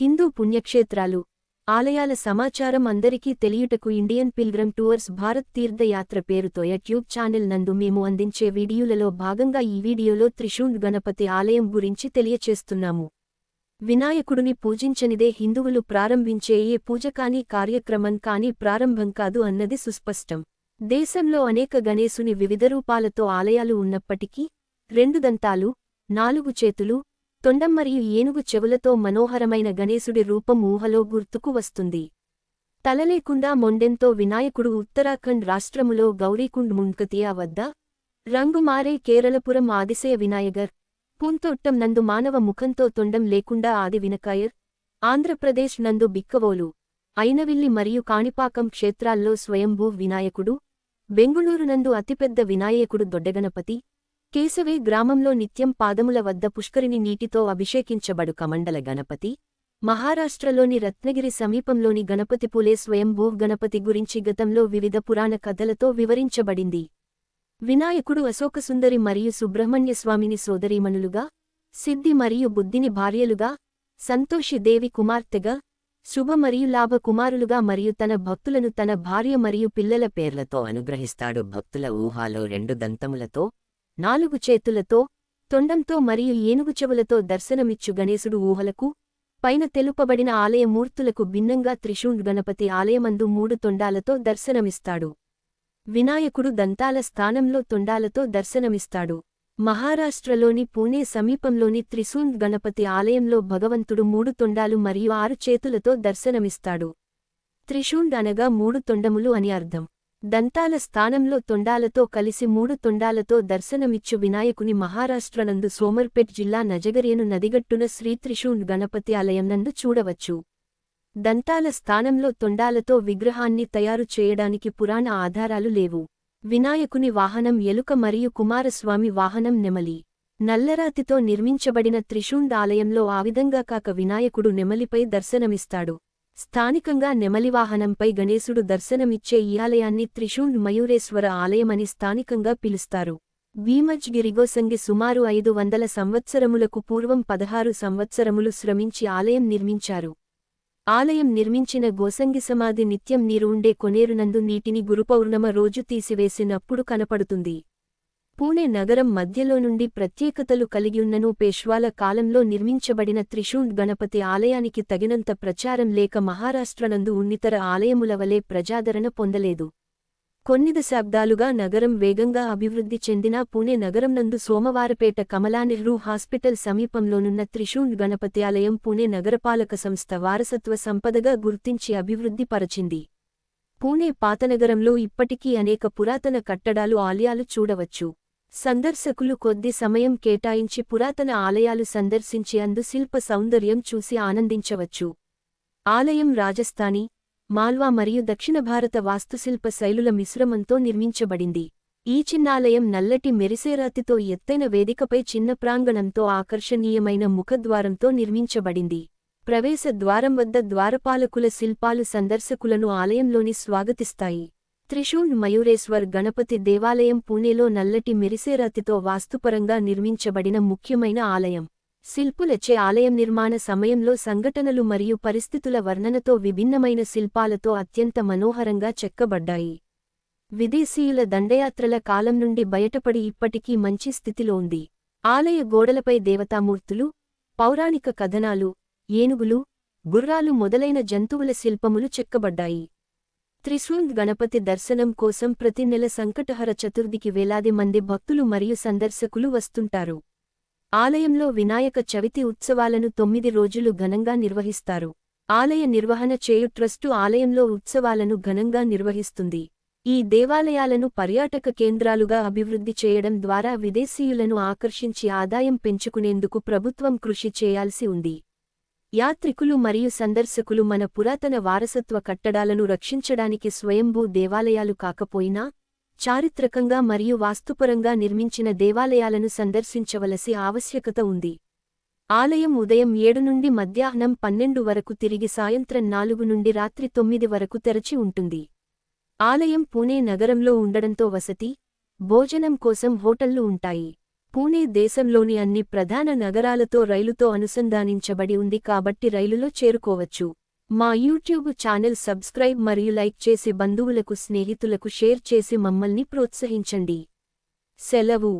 హిందూ పుణ్యక్షేత్రాలు. ఆలయాల సమాచారం అందరికీ తెలియుటకు Indian pilgrim tours Bharat Tirthayatra పేరుతో యూట్యూబ్ ఛానల్ నందు మేము అందించే వీడియోలలో భాగంగా ఈ వీడియోలో త్రిశూల్ గణపతి ఆలయం గురించి తెలియచేస్తున్నాము. వినాయకుడిని పూజించనిదే హిందువులు ప్రారంభించే ఏ పూజ కార్యక్రమం కాని ప్రారంభం కాదు అన్నది సుస్పష్టం. దేశంలో అనేక గణేశుని వివిధ రూపాలతో ఆలయాలు ఉన్నప్పటికీ రెండు దంతాలు నాలుగు చేతులు తొండం మరియు ఏనుగు చెవులతో మనోహరమైన గణేశుడి రూపం ఊహలో గుర్తుకు వస్తుంది. తలలేకుండా మొండెంతో వినాయకుడు ఉత్తరాఖండ్ రాష్ట్రములో గౌరీకుండ్ ముంకతియా వద్ద రంగుమారే కేరళపురం ఆదిశయ వినాయగర్ పూంతొట్టం నందు మానవ ముఖంతో తొండం లేకుండా ఆది వినకాయర్ ఆంధ్రప్రదేశ్ నందు బిక్కవోలు అయినవిల్లి మరియు కాణిపాకం క్షేత్రాల్లో స్వయంభూ వినాయకుడు బెంగుళూరు నందు అతిపెద్ద వినాయకుడు దొడ్డగణపతి కేశవే గ్రామంలో నిత్యం పాదముల వద్ద పుష్కరిని నీటితో అభిషేకించబడు కమండల గణపతి. మహారాష్ట్రలోని రత్నగిరి సమీపంలోని గణపతిపులే స్వయంభూ గణపతి గురించి గతంలో వివిధ పురాణ కథలతో వివరించబడింది. వినాయకుడు అశోకసుందరి మరియు సుబ్రహ్మణ్యస్వామిని సోదరీమణులుగా సిద్ధి మరియు బుద్ధిని భార్యలుగా సంతోషి దేవి కుమార్తెగా శుభ మరియు లాభ కుమారులుగా మరియు తన భక్తులను తన భార్య మరియు పిల్లల పేర్లతో అనుగ్రహిస్తాడు. భక్తుల ఊహాలో రెండు దంతములతో నాలుగు చేతులతో తొండంతో మరియు ఏనుగు చెవులతో దర్శనమిచ్చు గణేశుడు ఊహలకు పైన తెలుపబడిన ఆలయ మూర్తులకు భిన్నంగా త్రిశూండ్ గణపతి ఆలయమందు మూడు తొండాలతో దర్శనమిస్తాడు. వినాయకుడు దంతాల స్థానంలో తొండాలతో దర్శనమిస్తాడు. మహారాష్ట్రలోని పూణే సమీపంలోని త్రిశూండ్ గణపతి ఆలయంలో భగవంతుడు మూడు తొండాలు మరియు ఆరు చేతులతో దర్శనమిస్తాడు. త్రిశూండ్ అనగా మూడు తొండములు అని అర్థం. దంతాల స్థానంలో తొండాలతో కలిసి మూడు తొండాలతో దర్శనమిచ్చు వినాయకుని మహారాష్ట్రనందు సోమర్పేట్ జిల్లా నజగరియను నదిగట్టున శ్రీ గణపతి ఆలయం నందు చూడవచ్చు. దంతాల స్థానంలో తొండాలతో విగ్రహాన్ని తయారు చేయడానికి పురాణ ఆధారాలు లేవు. వినాయకుని వాహనం ఎలుక మరియు కుమారస్వామి వాహనం నెమలి. నల్లరాతితో నిర్మించబడిన త్రిశూండ్ ఆలయంలో ఆ విధంగా కాక వినాయకుడు నెమలిపై దర్శనమిస్తాడు. స్థానికంగా నెమలివాహనంపై గణేశుడు దర్శనమిచ్చే ఈ ఆలయాన్ని త్రిశూండ్ మయూరేశ్వర ఆలయమని స్థానికంగా పిలుస్తారు. భీమజ్ గిరిగోసంగి సుమారు ఐదు వందల సంవత్సరములకు పూర్వం పదహారు సంవత్సరములు శ్రమించి ఆలయం నిర్మించారు. ఆలయం నిర్మించిన గోసంగి సమాధి నిత్యం నీరు ఉండే కొనేరునందు నీటిని గురుపౌర్ణమ రోజు తీసివేసినప్పుడు కనపడుతుంది. పూణె నగరం మధ్యలో నుండి ప్రత్యేకతలు కలిగియున్నను పేష్వాల కాలంలో నిర్మించబడిన త్రిశూండ్ గణపతి ఆలయానికి తగినంత ప్రచారం లేక మహారాష్ట్రనందు ఉన్నితర ఆలయముల వలె ప్రజాదరణ పొందలేదు. కొన్ని దశాబ్దాలుగా నగరం వేగంగా అభివృద్ధి చెందిన పూణే నగరంనందు సోమవారపేట కమలానెహ్రూ హాస్పిటల్ సమీపంలోనున్న త్రిశూండ్ గణపతి ఆలయం పూణె నగరపాలక సంస్థ వారసత్వ సంపదగా గుర్తించి అభివృద్ధి పరచింది. పూణే పాతనగరంలో ఇప్పటికీ అనేక పురాతన కట్టడాలు ఆలయాలు చూడవచ్చు. సందర్శకులు కొద్ది సమయం కేటాయించి పురాతన ఆలయాలు సందర్శించి అందు శిల్ప సౌందర్యం చూసి ఆనందించవచ్చు. ఆలయం రాజస్థానీ మాల్వా మరియు దక్షిణ భారత వాస్తుశిల్ప శైలుల మిశ్రమంతో నిర్మించబడింది. ఈ చిన్నాలయం నల్లటి మెరిసేరాతితో ఎత్తైన వేదికపై చిన్న ప్రాంగణంతో ఆకర్షణీయమైన ముఖద్వారంతో నిర్మించబడింది. ప్రవేశ ద్వారం వద్ద ద్వారపాలకుల శిల్పాలు సందర్శకులను ఆలయంలోని స్వాగతిస్తాయి. త్రిశూల్ మయూరేశ్వర్ గణపతి దేవాలయం పూణేలో నల్లటి మెరిసేరాతితో వాస్తుపరంగా నిర్మించబడిన ముఖ్యమైన ఆలయం. శిల్పులచే ఆలయం నిర్మాణ సమయంలో సంఘటనలు మరియు పరిస్థితుల వర్ణనతో విభిన్నమైన శిల్పాలతో అత్యంత మనోహరంగా చెక్కబడ్డాయి. విదేశీయుల దండయాత్రల కాలం నుండి బయటపడి ఇప్పటికీ మంచి స్థితిలో ఉంది. ఆలయ గోడలపై దేవతామూర్తులు పౌరాణిక కథనాలు ఏనుగులు గుర్రాలు మొదలైన జంతువుల శిల్పములు చెక్కబడ్డాయి. త్రిశూంద్ గణపతి దర్శనం కోసం ప్రతి నెల సంకటహర చతుర్థికి వేలాది మంది భక్తులు మరియు సందర్శకులు వస్తుంటారు. ఆలయంలో వినాయక చవితి ఉత్సవాలను తొమ్మిది రోజులు ఘనంగా నిర్వహిస్తారు. ఆలయ నిర్వహణ చేయు ట్రస్టు ఆలయంలో ఉత్సవాలను ఘనంగా నిర్వహిస్తుంది. ఈ దేవాలయాలను పర్యాటక కేంద్రాలుగా అభివృద్ధి చేయడం ద్వారా విదేశీయులను ఆకర్షించి ఆదాయం పెంచుకునేందుకు ప్రభుత్వం కృషి చేయాల్సి ఉంది. యాత్రికులు మరియు సందర్శకులు మన పురాతన వారసత్వ కట్టడాలను రక్షించడానికి స్వయంభూ దేవాలయాలు కాకపోయినా చారిత్రకంగా మరియు వాస్తుపరంగా నిర్మించిన దేవాలయాలను సందర్శించవలసి ఆవశ్యకత ఉంది. ఆలయం ఉదయం ఏడు నుండి మధ్యాహ్నం పన్నెండు వరకు తిరిగి సాయంత్రం నాలుగు నుండి రాత్రి తొమ్మిది వరకు తెరచి ఉంటుంది. ఆలయం పూణే నగరంలో ఉండడంతో వసతి భోజనం కోసం హోటళ్ళు ఉంటాయి. పూణే దేశంలోని అన్ని ప్రధాన నగరాలతో రైలుతో అనుసంధానించబడి ఉంది కాబట్టి రైలులో చేరుకోవచ్చు. మా యూట్యూబ్ ఛానల్ సబ్స్క్రైబ్ మరియు లైక్ చేసి బంధువులకు స్నేహితులకు షేర్ చేసి మమ్మల్ని ప్రోత్సహించండి. సెలవు.